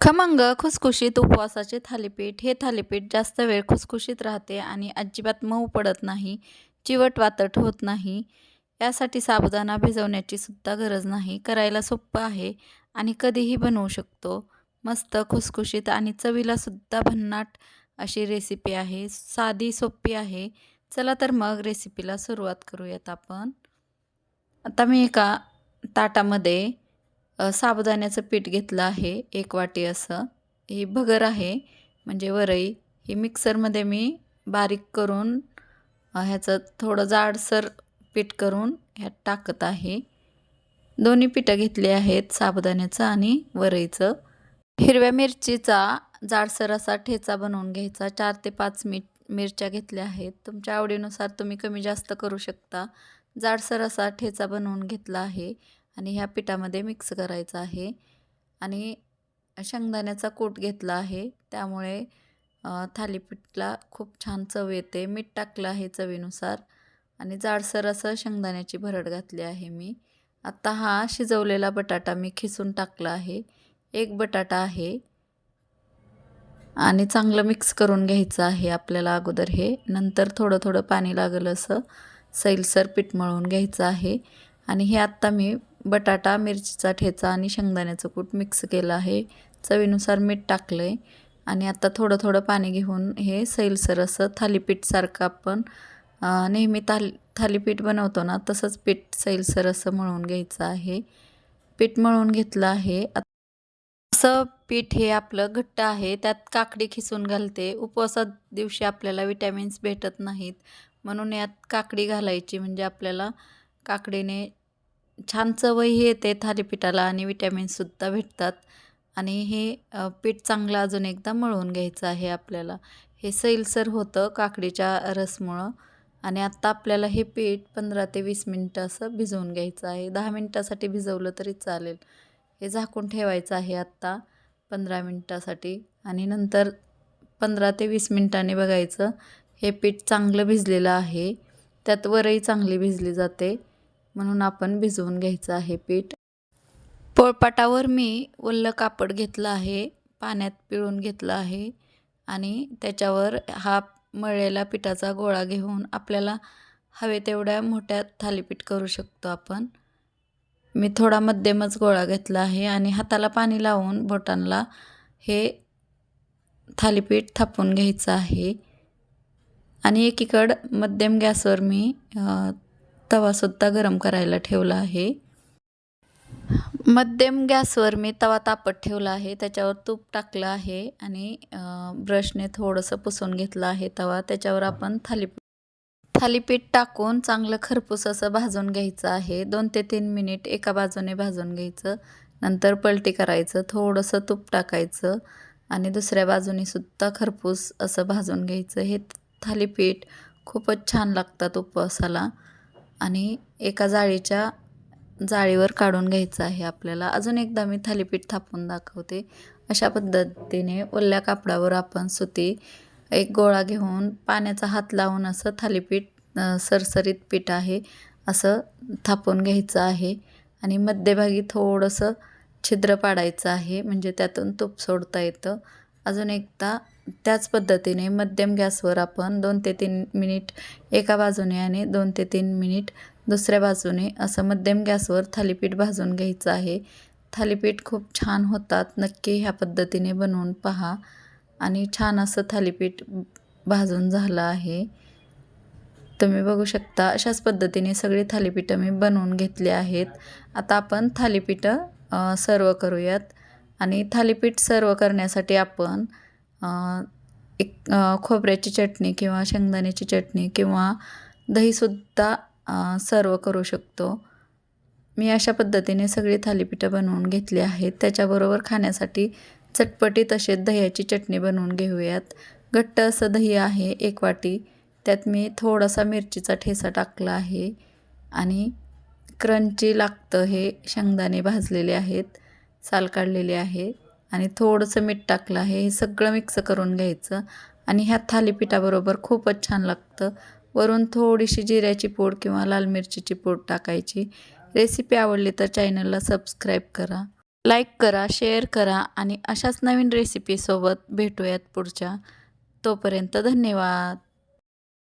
खमंग खुसखुशीत उपवासाचे थालीपीठ. हे थालीपीठ जास्त वेळ खुसखुशीत राहते आणि अजिबात मऊ पडत नाही चिवट वातट होत नाही. यासाठी साबुदाणा भिजवण्याची सुद्धा गरज नाही. करायला सोपं आहे आणि कधीही बनवू शकतो. मस्त खुसखुशीत आणि चवीला सुद्धा भन्नाट अशी रेसिपी आहे. साधी सोपी आहे. चला तर मग रेसिपीला सुरुवात करूयात आपण. आता मी एका ताटामध्ये साबुदाण्याचं पीठ घेतलं आहे एक वाटी असं. ही भगर आहे म्हणजे वरई. ही मिक्सरमध्ये मी बारीक करून ह्याचं थोडं जाडसर पीठ करून ह्यात टाकत आहे. दोन्ही पिठं घेतली आहेत साबुदाण्याचं आणि वरईचं. हिरव्या मिरचीचा जाडसर असा ठेचा बनवून घ्यायचा. चार ते पाच मि मिरच्या घेतल्या आहेत. तुमच्या आवडीनुसार तुम्ही कमी जास्त करू शकता. जाडसर असा ठेचा बनवून घेतला आहे. आणि ह्या पिठामध्ये मिक्स करायचं आहे. आणि शेंगदाण्याचा कूट घेतला आहे. त्यामुळे थालीपीठला खूप छान चव येते. मीठ टाकलं आहे चवीनुसार. आणि जाडसर असं शेंगदाण्याची भरड घातली आहे मी. आत्ता हा शिजवलेला बटाटा मी खिसून टाकला आहे. एक बटाटा आहे. आणि चांगलं मिक्स करून घ्यायचं आहे आपल्याला अगोदर हे. नंतर थोडं थोडं पाणी लागेल असं सैलसर पीठ मळून घ्यायचं आहे. आणि हे आत्ता मी बटाटा मिरचीचा ठेचा आणि शेंगदाण्याचं कूट मिक्स केलं आहे. चवीनुसार मीठ टाकलं आहे आणि आता थोडं थोडं पाणी घेऊन हे सैलसर असं थालीपीठसारखं आपण नेहमी थाली थालीपीठ बनवतो ना तसंच पीठ सैलसर असं मळून घ्यायचं आहे. पीठ मळून घेतलं आहे. असं पीठ हे आपलं घट्ट आहे. त्यात काकडी खिसून घालते. उपवासा दिवशी आपल्याला विटॅमिन्स भेटत नाहीत. म्हणून यात काकडी घालायची. म्हणजे आपल्याला काकडीने छान चवही येते थालीपीठाला आणि विटॅमिन्ससुद्धा भेटतात. आणि हे पीठ चांगलं अजून एकदा मळून घ्यायचं आहे आपल्याला. हे सैलसर होतं काकडीच्या रसमुळं. आणि आत्ता आपल्याला हे पीठ पंधरा ते वीस मिनटं असं भिजवून घ्यायचं आहे. दहा मिनटासाठी भिजवलं तरी चालेल. हे झाकून ठेवायचं आहे आत्ता पंधरा मिनटासाठी. आणि नंतर पंधरा ते वीस मिनटांनी बघायचं. हे पीठ चांगलं भिजलेलं आहे. त्यात वरही चांगली भिजली जाते. म्हणून आपण भिजवून घ्यायचं आहे पीठ. पोळपाटावर मी वल्लं कापड घेतलं आहे पाण्यात पिळून घेतलं आहे आणि त्याच्यावर हा मळलेला पिठाचा गोळा घेऊन आपल्याला हवे तेवढ्या मोठ्या थालीपीठ करू शकतो आपण. मी थोडा मध्यमच गोळा घेतला आहे आणि हाताला पाणी लावून बोटांना हे थालीपीठ थापून घ्यायचं आहे. आणि एकीकडं मध्यम गॅसवर मी तवासुद्धा गरम करायला ठेवला आहे. मध्यम गॅसवर मी तवा तापत ठेवला आहे. त्याच्यावर तूप टाकलं आहे आणि ब्रशने थोडंसं पुसून घेतलं आहे तवा. त्याच्यावर आपण थालीपीठ थालीपीठ टाकून चांगलं खरपूस असं भाजून घ्यायचं आहे. दोन ते तीन मिनिट एका बाजूने भाजून घ्यायचं. नंतर पलटी करायचं. थोडंसं तूप टाकायचं आणि दुसऱ्या बाजूने सुद्धा खरपूस असं भाजून घ्यायचं. हे थालीपीठ खूपच छान लागतात उपवासाला. आणि एका जाळीच्या जाळीवर काढून घ्यायचं आहे आपल्याला. अजून एकदा मी थालीपीठ थापून दाखवते. अशा पद्धतीने ओल्या कापडावर आपण सुती एक गोळा घेऊन पाण्याचा हात लावून असं थालीपीठ सरसरीत पीठ आहे असं थापून घ्यायचं आहे. आणि मध्यभागी थोडंसं छिद्र पाडायचं आहे म्हणजे त्यातून तूप सोडता येतं. अजून एकदा त्याच पद्धतीने मध्यम गॅसवर आपण दोन ते तीन मिनिट एका बाजूने आणि दोन ते तीन मिनिट दुसऱ्या बाजूने असं मध्यम गॅसवर थालीपीठ भाजून घ्यायचं आहे. थालीपीठ खूप छान होतात. नक्की ह्या पद्धतीने बनवून पहा. आणि छान असं थालीपीठ भाजून झालं आहे. तुम्ही बघू शकता अशाच पद्धतीने सगळी थालीपीठं मी बनवून घेतली आहेत. आता आपण थालीपीठं सर्व करूयात. आणि थालीपीठ सर्व करण्यासाठी आपण एक खोबऱ्याची चटणी किंवा शेंगदाण्याची चटणी किंवा दहीसुद्धा सर्व करू शकतो. मी अशा पद्धतीने सगळी थालीपीठं बनवून घेतली आहेत. त्याच्याबरोबर खाण्यासाठी चटपटीत असे दह्याची चटणी बनवून घेऊयात. घट्ट असं दही आहे एक वाटी. त्यात मी थोडासा मिरचीचा ठेसा टाकला आहे आणि क्रंची लागतं हे शेंगदाणे भाजलेले आहेत साल काढलेले आहे. आणि थोडंसं मीठ टाकलं आहे. हे सगळं मिक्स करून घ्यायचं. आणि ह्या थालीपीठाबरोबर खूपच छान लागतं. वरून थोडीशी जिऱ्याची पूड किंवा लाल मिरचीची पूड टाकायची. रेसिपी आवडली तर चॅनलला सबस्क्राईब करा लाईक करा शेअर करा आणि अशाच नवीन रेसिपीसोबत भेटूयात पुढच्या. तोपर्यंत धन्यवाद.